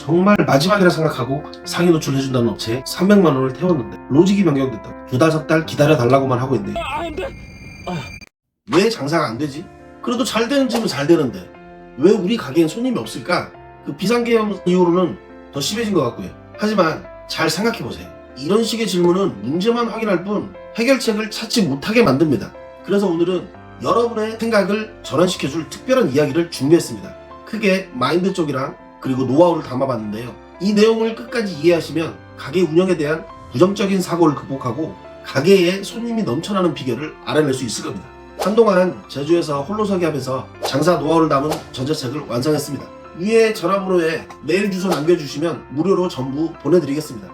정말 마지막이라 생각하고 상위 노출해준다는 업체에 300만 원을 태웠는데 로직이 변경됐다고 두달석달 기다려 달라고만 하고 있는데 왜 장사가 안 되지? 그래도 잘 되는 집은 잘 되는데 왜 우리 가게엔 손님이 없을까? 그 비상계엄 이후로는 더 심해진 것 같고요. 하지만 잘 생각해 보세요. 이런 식의 질문은 문제만 확인할 뿐 해결책을 찾지 못하게 만듭니다. 그래서 오늘은 여러분의 생각을 전환시켜줄 특별한 이야기를 준비했습니다. 크게 마인드 쪽이랑 그리고 노하우를 담아봤는데요. 이 내용을 끝까지 이해하시면 가게 운영에 대한 부정적인 사고를 극복하고 가게에 손님이 넘쳐나는 비결을 알아낼 수 있을 겁니다. 한동안 제주에서 홀로서기 하면서 장사 노하우를 담은 전자책을 완성했습니다. 위에 전화번호에 메일 주소 남겨주시면 무료로 전부 보내드리겠습니다.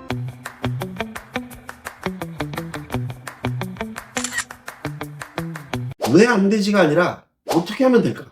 왜 안 되지가 아니라 어떻게 하면 될까?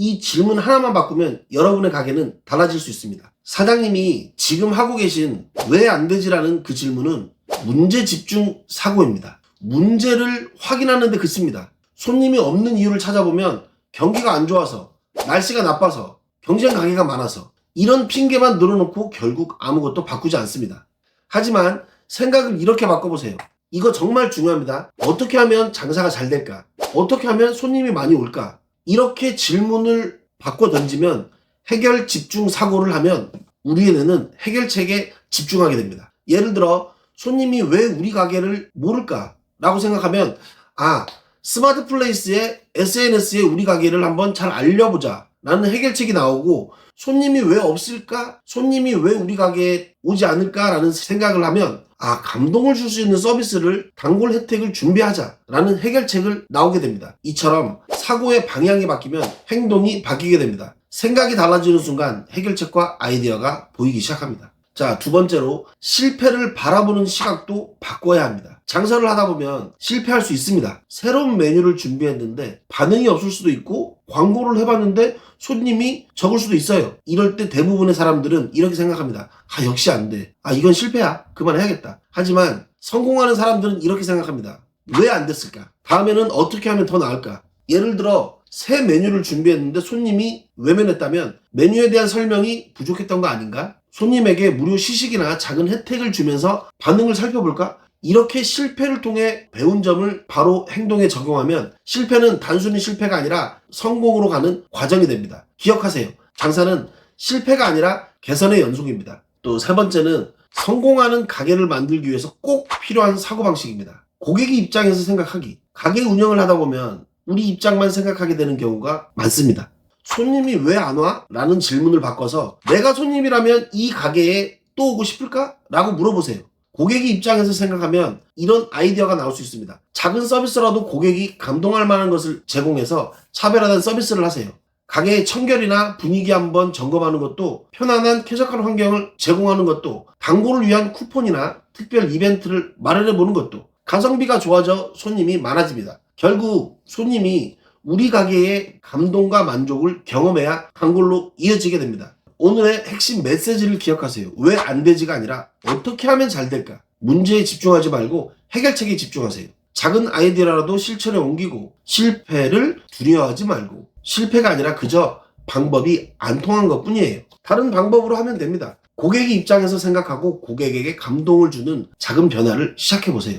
이 질문 하나만 바꾸면 여러분의 가게는 달라질 수 있습니다. 사장님이 지금 하고 계신 왜 안 되지라는 그 질문은 문제 집중 사고입니다. 문제를 확인하는 데 그습니다. 손님이 없는 이유를 찾아보면 경기가 안 좋아서, 날씨가 나빠서, 경쟁 가게가 많아서 이런 핑계만 늘어놓고 결국 아무것도 바꾸지 않습니다. 하지만 생각을 이렇게 바꿔보세요. 이거 정말 중요합니다. 어떻게 하면 장사가 잘 될까? 어떻게 하면 손님이 많이 올까? 이렇게 질문을 바꿔 던지면 해결 집중 사고를 하면 우리의 뇌는 해결책에 집중하게 됩니다. 예를 들어 손님이 왜 우리 가게를 모를까? 라고 생각하면 아 스마트 플레이스에 SNS에 우리 가게를 한번 잘 알려보자 라는 해결책이 나오고 손님이 왜 없을까? 손님이 왜 우리 가게에 오지 않을까? 라는 생각을 하면 아, 감동을 줄 수 있는 서비스를 단골 혜택을 준비하자라는 해결책을 나오게 됩니다. 이처럼 사고의 방향이 바뀌면 행동이 바뀌게 됩니다. 생각이 달라지는 순간 해결책과 아이디어가 보이기 시작합니다. 자, 두 번째로 실패를 바라보는 시각도 바꿔야 합니다. 장사를 하다 보면 실패할 수 있습니다. 새로운 메뉴를 준비했는데 반응이 없을 수도 있고 광고를 해봤는데 손님이 적을 수도 있어요. 이럴 때 대부분의 사람들은 이렇게 생각합니다. 아, 역시 안 돼. 아, 이건 실패야. 그만해야겠다. 하지만 성공하는 사람들은 이렇게 생각합니다. 왜 안 됐을까? 다음에는 어떻게 하면 더 나을까? 예를 들어 새 메뉴를 준비했는데 손님이 외면했다면 메뉴에 대한 설명이 부족했던 거 아닌가? 손님에게 무료 시식이나 작은 혜택을 주면서 반응을 살펴볼까? 이렇게 실패를 통해 배운 점을 바로 행동에 적용하면 실패는 단순히 실패가 아니라 성공으로 가는 과정이 됩니다. 기억하세요. 장사는 실패가 아니라 개선의 연속입니다. 또 세 번째는 성공하는 가게를 만들기 위해서 꼭 필요한 사고방식입니다. 고객의 입장에서 생각하기. 가게 운영을 하다 보면 우리 입장만 생각하게 되는 경우가 많습니다. 손님이 왜 안 와? 라는 질문을 바꿔서 내가 손님이라면 이 가게에 또 오고 싶을까? 라고 물어보세요. 고객의 입장에서 생각하면 이런 아이디어가 나올 수 있습니다. 작은 서비스라도 고객이 감동할 만한 것을 제공해서 차별화된 서비스를 하세요. 가게의 청결이나 분위기 한번 점검하는 것도 편안한 쾌적한 환경을 제공하는 것도 단골을 위한 쿠폰이나 특별 이벤트를 마련해 보는 것도 가성비가 좋아져 손님이 많아집니다. 결국 손님이 우리 가게의 감동과 만족을 경험해야 단골로 이어지게 됩니다. 오늘의 핵심 메시지를 기억하세요. 왜 안 되지가 아니라 어떻게 하면 잘 될까? 문제에 집중하지 말고 해결책에 집중하세요. 작은 아이디어라도 실천에 옮기고 실패를 두려워하지 말고 실패가 아니라 그저 방법이 안 통한 것 뿐이에요. 다른 방법으로 하면 됩니다. 고객의 입장에서 생각하고 고객에게 감동을 주는 작은 변화를 시작해 보세요.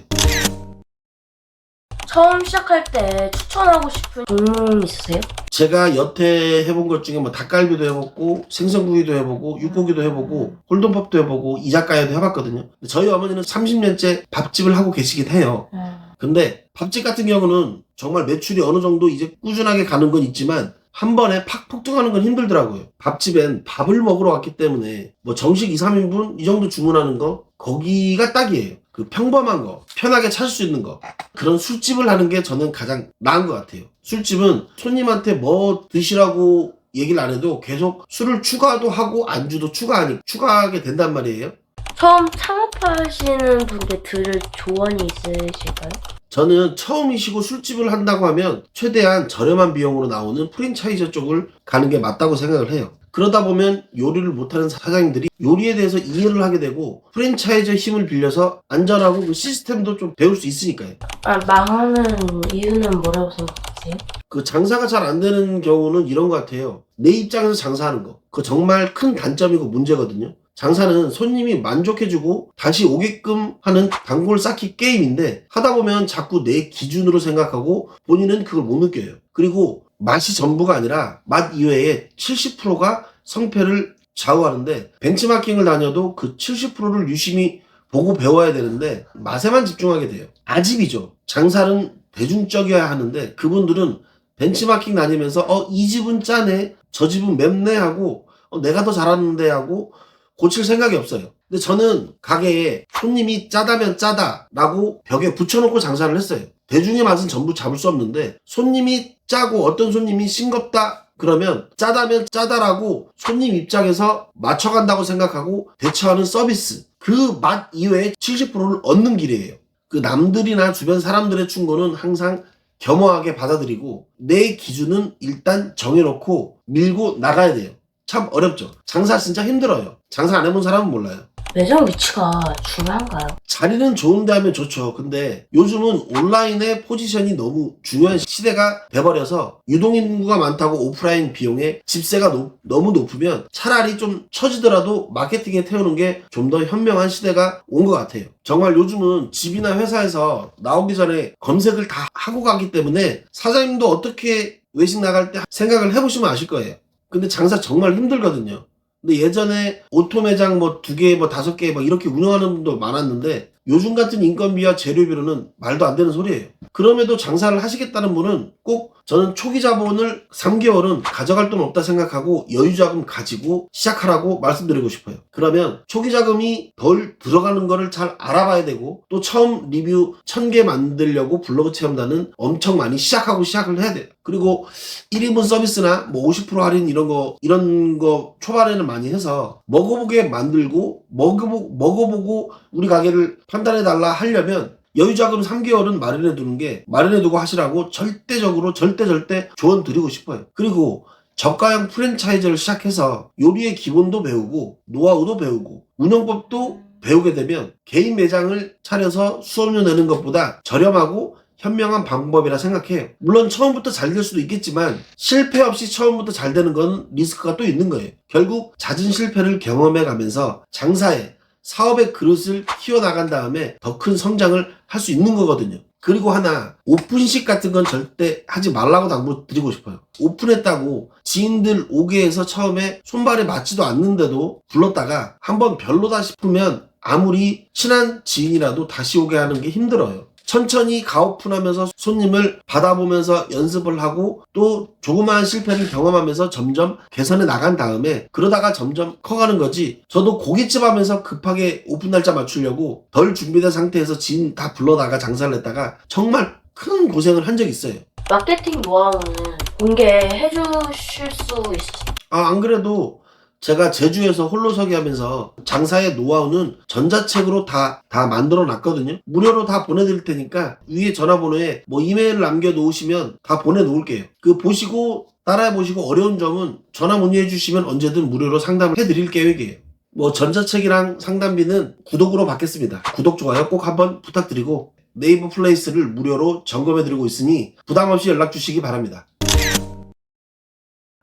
처음 시작할 때 추천하고 싶은 종목 있으세요? 제가 여태 해본 것 중에 뭐 닭갈비도 해보고 생선구이도 해보고 육고기도 해보고 홀돈밥도 해보고 이자카야도 해봤거든요. 저희 어머니는 30년째 밥집을 하고 계시긴 해요. 근데 밥집 같은 경우는 정말 매출이 어느 정도 이제 꾸준하게 가는 건 있지만 한 번에 팍 폭등하는 건 힘들더라고요. 밥집엔 밥을 먹으러 왔기 때문에 뭐 정식 2, 3인분 이 정도 주문하는 거 거기가 딱이에요. 그 평범한 거, 편하게 찾을 수 있는 거. 그런 술집을 하는 게 저는 가장 나은 것 같아요. 술집은 손님한테 뭐 드시라고 얘기를 안 해도 계속 술을 추가도 하고 안주도 추가하니 추가하게 된단 말이에요. 처음 창업하시는 분께 들을 조언이 있으실까요? 저는 처음이시고 술집을 한다고 하면 최대한 저렴한 비용으로 나오는 프랜차이즈 쪽을 가는 게 맞다고 생각을 해요. 그러다 보면 요리를 못하는 사장님들이 요리에 대해서 이해를 하게 되고 프랜차이즈 힘을 빌려서 안전하고 그 시스템도 좀 배울 수 있으니까요. 아, 망하는 이유는 뭐라고 생각하세요? 그 장사가 잘 안 되는 경우는 이런 것 같아요. 내 입장에서 장사하는 거. 그거 정말 큰 단점이고 문제거든요. 장사는 손님이 만족해주고 다시 오게끔 하는 단골 쌓기 게임인데 하다 보면 자꾸 내 기준으로 생각하고 본인은 그걸 못 느껴요. 그리고 맛이 전부가 아니라 맛 이외에 70%가 성패를 좌우하는데 벤치마킹을 다녀도 그 70%를 유심히 보고 배워야 되는데 맛에만 집중하게 돼요. 아집이죠. 장사는 대중적이어야 하는데 그분들은 벤치마킹 다니면서 어 이 집은 짜네 저 집은 맵네 하고 어, 내가 더 잘하는데 하고 고칠 생각이 없어요. 근데 저는 가게에 손님이 짜다면 짜다라고 벽에 붙여놓고 장사를 했어요. 대중의 맛은 전부 잡을 수 없는데 손님이 짜고 어떤 손님이 싱겁다 그러면 짜다면 짜다라고 손님 입장에서 맞춰간다고 생각하고 대처하는 서비스 그 맛 이외에 70%를 얻는 길이에요. 그 남들이나 주변 사람들의 충고는 항상 겸허하게 받아들이고 내 기준은 일단 정해놓고 밀고 나가야 돼요. 참 어렵죠. 장사 진짜 힘들어요. 장사 안 해본 사람은 몰라요. 매장 위치가 중요한가요? 자리는 좋은데 하면 좋죠. 근데 요즘은 온라인의 포지션이 너무 중요한 시대가 돼버려서 유동인구가 많다고 오프라인 비용에 집세가 높- 너무 높으면 차라리 좀 처지더라도 마케팅에 태우는 게 좀 더 현명한 시대가 온 것 같아요. 정말 요즘은 집이나 회사에서 나오기 전에 검색을 다 하고 가기 때문에 사장님도 어떻게 외식 나갈 때 생각을 해보시면 아실 거예요. 근데 장사 정말 힘들거든요. 근데 예전에 오토 매장 뭐 두 개, 뭐 다섯 개, 막 이렇게 운영하는 분도 많았는데 요즘 같은 인건비와 재료비로는 말도 안 되는 소리예요. 그럼에도 장사를 하시겠다는 분은 꼭 저는 초기 자본을 3개월은 가져갈 돈 없다 생각하고 여유 자금 가지고 시작하라고 말씀드리고 싶어요. 그러면 초기 자금이 덜 들어가는 거를 잘 알아봐야 되고 또 처음 리뷰 1000개 만들려고 블로그 체험단은 엄청 많이 시작하고 시작을 해야 돼요. 그리고 1인분 서비스나 뭐 50% 할인 이런 거 이런 거 초반에는 많이 해서 먹어보게 만들고 먹어보, 먹어보고 우리 가게를 판단해 달라 하려면 여유자금 3개월은 마련해 두는 게 마련해 두고 하시라고 절대적으로 절대 절대 조언 드리고 싶어요. 그리고 저가형 프랜차이즈를 시작해서 요리의 기본도 배우고 노하우도 배우고 운영법도 배우게 되면 개인 매장을 차려서 수업료 내는 것보다 저렴하고 현명한 방법이라 생각해요. 물론 처음부터 잘 될 수도 있겠지만 실패 없이 처음부터 잘 되는 건 리스크가 또 있는 거예요. 결국 잦은 실패를 경험해 가면서 장사에 사업의 그릇을 키워나간 다음에 더 큰 성장을 할 수 있는 거거든요. 그리고 하나 오픈식 같은 건 절대 하지 말라고 당부 드리고 싶어요. 오픈했다고 지인들 오게 해서 처음에 손발에 맞지도 않는데도 불렀다가 한번 별로다 싶으면 아무리 친한 지인이라도 다시 오게 하는 게 힘들어요. 천천히 가오픈하면서 손님을 받아보면서 연습을 하고 또 조그마한 실패를 경험하면서 점점 개선해 나간 다음에 그러다가 점점 커가는 거지 저도 고깃집 하면서 급하게 오픈 날짜 맞추려고 덜 준비된 상태에서 지인 다 불러다가 장사를 했다가 정말 큰 고생을 한 적이 있어요 마케팅 노하우는 공개해 주실 수 있으세요? 아, 안 그래도 제가 제주에서 홀로서기 하면서 장사의 노하우는 전자책으로 다, 다 만들어 놨거든요. 무료로 다 보내드릴 테니까 위에 전화번호에 뭐 이메일을 남겨 놓으시면 다 보내 놓을게요. 그 보시고 따라해 보시고 어려운 점은 전화 문의해 주시면 언제든 무료로 상담을 해 드릴 계획이에요. 뭐 전자책이랑 상담비는 구독으로 받겠습니다. 구독, 좋아요 꼭 한번 부탁드리고 네이버 플레이스를 무료로 점검해 드리고 있으니 부담 없이 연락 주시기 바랍니다.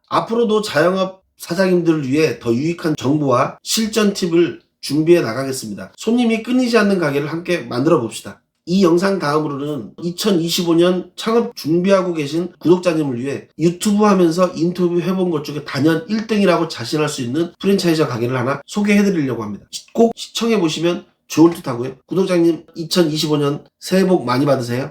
앞으로도 자영업 사장님들을 위해 더 유익한 정보와 실전 팁을 준비해 나가겠습니다. 손님이 끊이지 않는 가게를 함께 만들어 봅시다. 이 영상 다음으로는 2025년 창업 준비하고 계신 구독자님을 위해 유튜브 하면서 인터뷰 해본 것 중에 단연 1등이라고 자신할 수 있는 프랜차이저 가게를 하나 소개해 드리려고 합니다. 꼭 시청해 보시면 좋을 듯 하고요. 구독자님 2025년 새해 복 많이 받으세요.